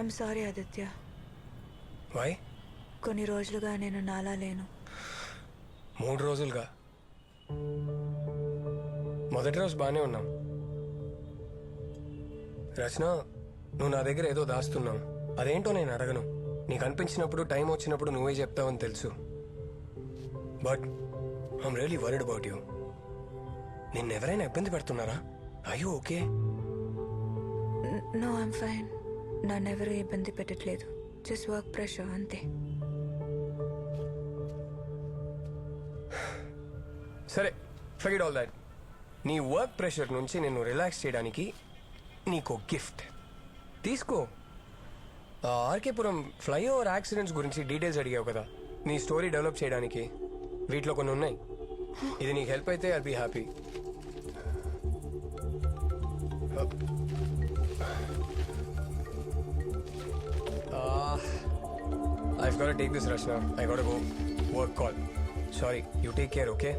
I'm sorry Aditya why కొన్ని రోజులుగా నేను నాలా లేను. మూడు రోజులుగా? మొదటి రోజు బాగానే ఉన్నాం. రచన నువ్వు నా దగ్గర ఏదో దాస్తున్నావు. అదేంటో నేను అడగను. నీకు అనిపించినప్పుడు టైం వచ్చినప్పుడు నువ్వే చెప్తావని తెలుసు. But I'm really worried about you నిన్ను ఎవరైనా ఇబ్బంది పెడుతున్నారా? అయ్యో ఓకే నో ఐమ్ ఫైన్ నన్ను ఎవరు ఇబ్బంది పెట్టట్లేదు. జస్ట్ వర్క్ ప్రెషర్ అంతే. సరే ఫర్గెట్ ఆల్ దాట్ నీ వర్క్ ప్రెషర్ నుంచి నేను రిలాక్స్ చేయడానికి నీకు గిఫ్ట్ తీసుకో. ఆర్కేపురం ఫ్లైఓవర్ యాక్సిడెంట్స్ గురించి డీటెయిల్స్ అడిగావు కదా. నీ స్టోరీ డెవలప్ చేయడానికి వీటిలో కొన్ని ఉన్నాయి. ఇది నీకు హెల్ప్ అయితే I be happy I got take this Rachana I got go work call sorry you take care okay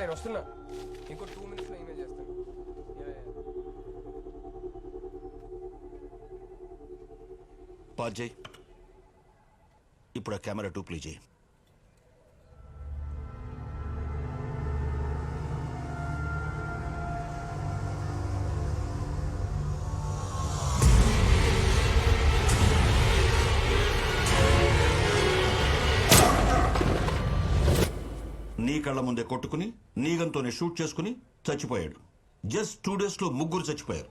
నేను వస్తున్నా. ఇంకో టూ మినిట్స్లో ఈమెయిల్ చేస్తాను. పాజ్ చేయి. ఇప్పుడు ఆ కెమెరా టూ ప్లే చేయి. కళ్ళ ముందే కొట్టుకుని నీగంతోనే షూట్ చేసుకుని చచ్చిపోయాడు. జస్ట్ టూ డేస్లో ముగ్గురు చచ్చిపోయారు.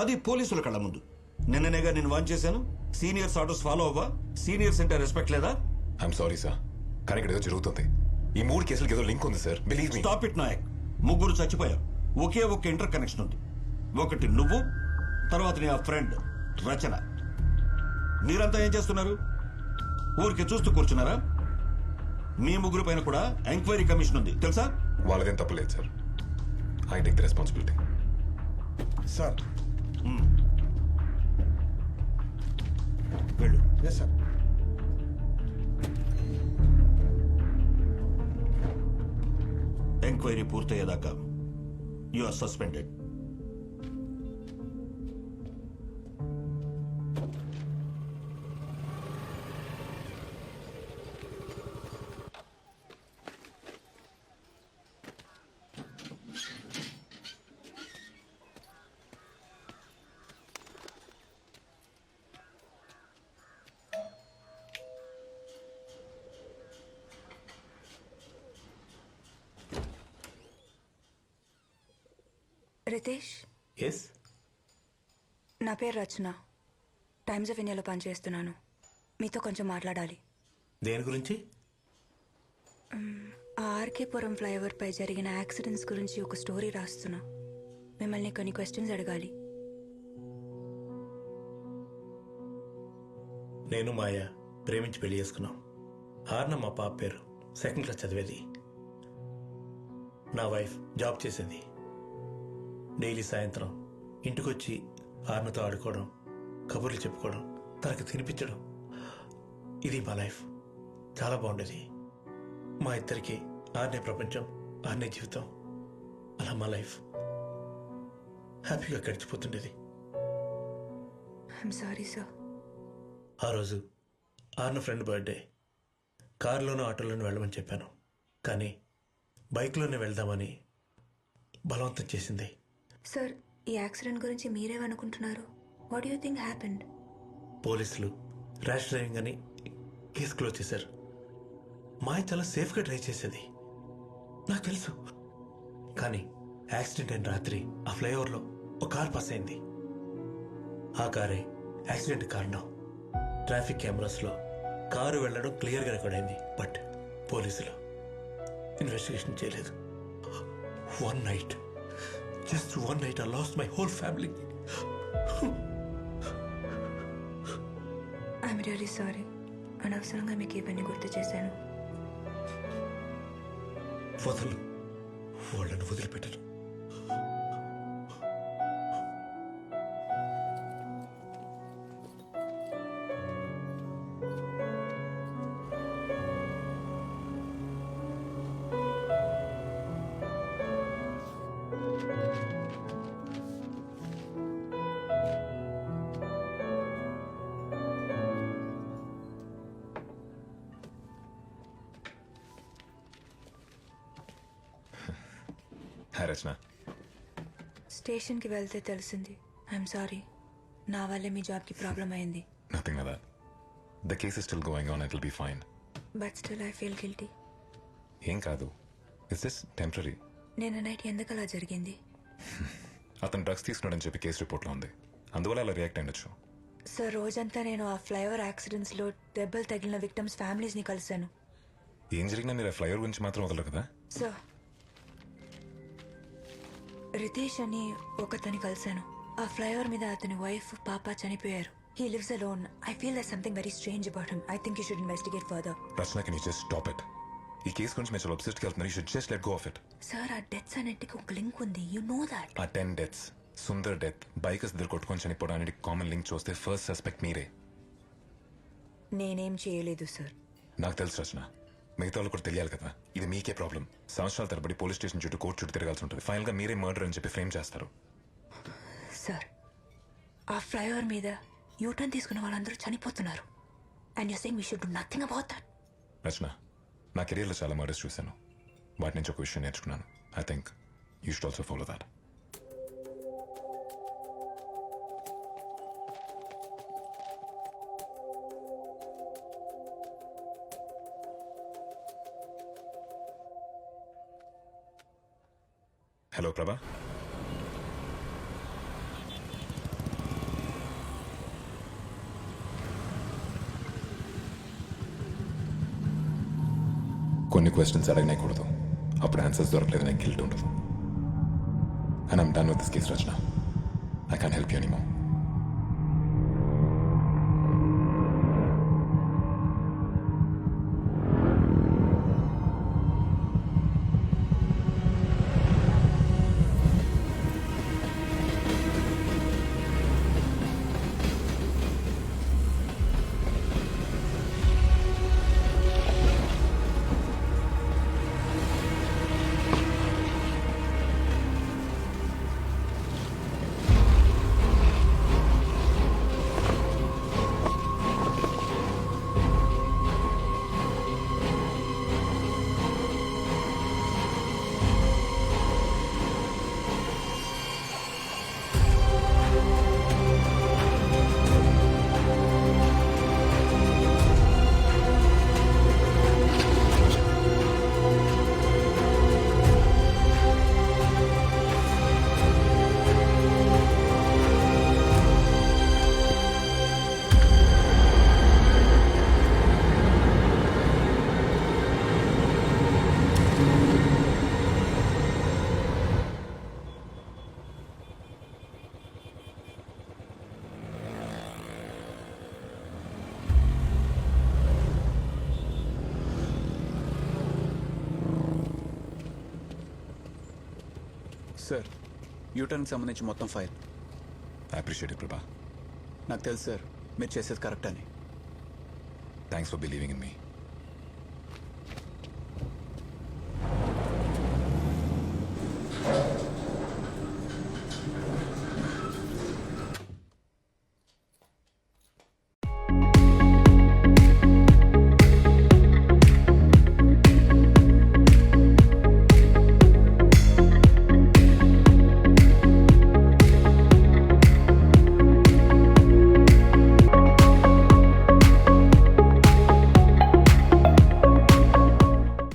అది పోలీసుల కళ్ళ ముందు. నిన్ననేగా నేను వాన్ చేశాను. సీనియర్స్ ఆర్డర్స్ ఫాలో అవ్వా. సీనియర్స్ అంటే రెస్పెక్ట్ లేదా? ఐఎమ్ సారీ సార్ కానీ ఇక్కడ ఏదో జరుగుతుంది. ఈ మూడు కేసులకి ఏదో లింక్ ఉంది sir believe me stop it Nayak. ముగ్గురు చచ్చిపోయారు. ఒకే ఒక ఇంటర్ కనెక్షన్ ఉంది. ఒకటి నువ్వు తర్వాత నీ ఆ ఫ్రెండ్ రచన. మీరంతా ఏం చేస్తున్నారు? ఊరికి చూస్తూ కూర్చున్నారా? మీ ముగ్గురు పైన కూడా ఎంక్వైరీ కమిషన్ ఉంది. తెలుసా? వాళ్ళదేం తప్పలేదు sir. I take the responsibility sir వెళ్ళు. Yes sir enquiry పూర్తయ్యేదాకా you are suspended. Ritesh? Yes నా పేరు రచన. టైమ్స్ ఆఫ్ ఇండియాలో పనిచేస్తున్నాను. మీతో కొంచెం మాట్లాడాలి. దేని గురించి? ఆర్కేపురం ఫ్లైఓవర్పై జరిగిన యాక్సిడెంట్స్ గురించి ఒక స్టోరీ రాస్తున్నా. మిమ్మల్ని కొన్ని క్వశ్చన్స్ అడగాలి. నేను మాయ. ప్రేమించి పెళ్ళి చేసుకున్నాం. హార్న మా పాప పేరు. సెకండ్ క్లాస్ చదివేది. నా వైఫ్ జాబ్ చేసేది. డైలీ సాయంత్రం ఇంటికొచ్చి హార్నతో ఆడుకోవడం కబుర్లు చెప్పుకోవడం తనకు తినిపించడం. ఇది మా లైఫ్. చాలా బాగుండేది. మా ఇద్దరికి ఆర్నే ప్రపంచం ఆర్నే జీవితం. అలా మా లైఫ్ హ్యాపీగా గడిచిపోతుండేది. సారీ సార్ ఆ రోజు ఆర్న ఫ్రెండ్ బర్త్డే. కారులోనూ ఆటోలోనూ వెళ్ళమని చెప్పాను. కానీ బైక్లోనే వెళ్దామని బలవంతం చేసింది. సార్ ఈ యాక్సిడెంట్ గురించి మీరేమనుకుంటున్నారు? వాట్ యూ థింక్ హ్యాపెండ్ పోలీసులు ర్యాష్ డ్రైవింగ్ అని కేసు క్లోజ్ చేశారు. మాయ చాలా సేఫ్గా డ్రైవ్ చేసేది. నాకు తెలుసు. కానీ యాక్సిడెంట్ అయిన రాత్రి ఆ ఫ్లైఓవర్లో ఒక కార్ పాస్ అయింది. ఆ కారే యాక్సిడెంట్ కారణం ట్రాఫిక్ కెమెరాస్లో కారు వెళ్ళడం క్లియర్గా రికార్డ్ అయింది. బట్ పోలీసులు ఇన్వెస్టిగేషన్ చేయలేదు. One night just one night I lost my whole family I'm really sorry అనవసరంగా మీకు ఇవన్నీ గుర్తు చేశాను. వదలు వాళ్ళను వదిలిపెట్టను. హాయ్ రచన. స్టేషన్కి వెళ్తే తెలిసింది. ఐఎమ్ సారీ నా వల్లే మీ జాబ్కి ప్రాబ్లం అయింది. నథింగ్ అదా the case is still going on it will be fine but still I feel guilty ఏం కాదు. ఇట్స్ జస్ట్ టెంపరీ నేను నైట్ ఎందుకు అలా జరిగింది? అతను డ్రగ్స్ తీసుకున్నాడని చెప్పి కేసు రిపోర్ట్లో ఉంది. అందువల్ల అలా రియాక్ట్ అయ్యొచ్చు సార్ రోజంతా నేను ఆ ఫ్లైఓవర్ యాక్సిడెంట్స్లో దెబ్బలు తగిలిన విక్టమ్స్ ఫ్యామిలీస్ని కలిశాను. ఏం జరిగినా మీరు ఆ ఫ్లైఓవర్ గురించి మాత్రం వదలరు కదా? సార్ రితేష్ అని ఒకతని కలిశాను. ఆ ఫ్లైఓవర్ మీద అతని వైఫ్ పాప చనిపోయారు. He lives alone I feel that something very strange about him I think you should investigate further Rachana can you just stop it ఈ కేసు గురించి మీరు చాలా అబ్సెస్ట్కి వెళ్తున్నారు. You should just let go of it sir ఆ deaths అన్నిటికీ ఒక link ఉంది. యు నో దాట్ ఆ ten deaths Sundar death bikers ఇద్దరు కొట్టుకొని చనిపోవడానికి కామన్ లింక్ చూస్తే ఫస్ట్ సస్పెక్ట్ మీరే. నేనేం చేయలేదు సార్ నాకు తెలుసు రచన. మిగతా వాళ్ళు కూడా తెలియాలి కదా. ఇది మీకే ప్రాబ్లం. సంవత్సరాల తరబడి పోలీస్ స్టేషన్ చుట్టూ కోర్టు చుట్టూ తిరగాల్సి ఉంటుంది. ఫైనల్గా మీరే మర్డర్ అని చెప్పి ఫ్రేమ్ చేస్తారు. సార్ ఆ ఫ్లైఓవర్ మీద యూటర్న్ తీసుకున్న వాళ్ళందరూ చనిపోతున్నారు. And you we should nothing about that. Rachana నా కెరీర్లో చాలా మర్డర్స్ చూశాను. వాటి నుంచి ఒక విషయం నేర్చుకున్నాను. I think you should also follow that. Hello Prabha. కొన్ని క్వశ్చన్స్ అడగనేకూడదు. అప్పుడు ఆన్సర్స్ దొరకలేదు నాకు గిల్ట్ ఉండదు. And I'm done with this case Rachana I can't help you anymore sir యూటర్న్కి సంబంధించి మొత్తం ఫైల్. అప్రిషియేట్ ప్రభా నాకు తెలుసు సార్ మీరు చేసేది కరెక్ట్ అని. Thanks for believing in me